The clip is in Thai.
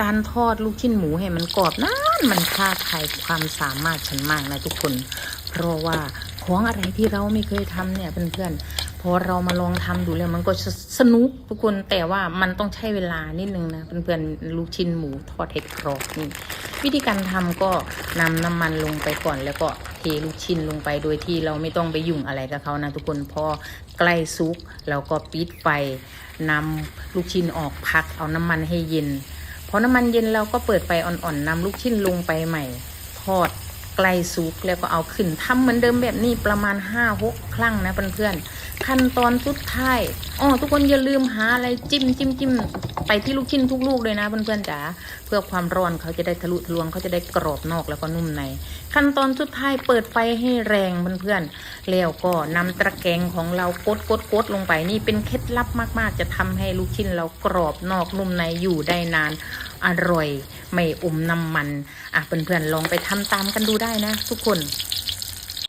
การทอดลูกชิ้นหมูให้มันกรอบนั้นมันท้าทายความสามารถฉันมากนะทุกคน เพราะว่าของอะไรที่เราไม่เคยทำเนี่ยเพื่อนๆพอเรามาลองทำดูแล้วมันก็สนุกทุกคนแต่ว่ามันต้องใช้เวลานิดนึงนะเพื่อนๆลูกชิ้นหมูทอดเห็ดกรอบนี่วิธีการทำก็นำน้ำมันลงไปก่อน แล้วก็เทลูกชิ้นลงไปโดยที่เราไม่ต้องไปยุ่งอะไรกับเขานะทุกคนพอใกล้ซุกเราก็ปิดไฟนำลูกชิ้นออกพักเอาน้ำมันให้เย็น พอน้ำมันเย็นเราก็เปิดไฟอ่อนๆนำลูกชิ้นลงไปใหม่ ทอดไกลสุกแล้วก็เอาขึ้นทำเหมือนเดิมแบบนี้ประมาณห้าหกครั้งนะเพื่อนๆขั้นตอนสุดท้ายอ๋อทุกคนอย่าลืมหาอะไรจิ้มจิ้มจิ้ม ไปที่ลูกชิ้นทุกลูกเลยนะเพื่อนๆจ๋าเพื่อความร้อนเขาจะได้ทะลุทะลวงเขาจะได้กรอบนอกแล้วก็นุ่มใน ขั้นตอนสุดท้ายเปิดไฟให้แรงเพื่อนๆแล้วก็นำตะแกรงของเรากดกดกดลงไปนี่เป็นเคล็ดลับมากๆ จะทำให้ลูกชิ้นเรากรอบนอกนุ่มในอยู่ได้นานอร่อย ไม่อมน้ำมัน อะเพื่อนๆลองไปทำตามกันดูได้นะทุกคน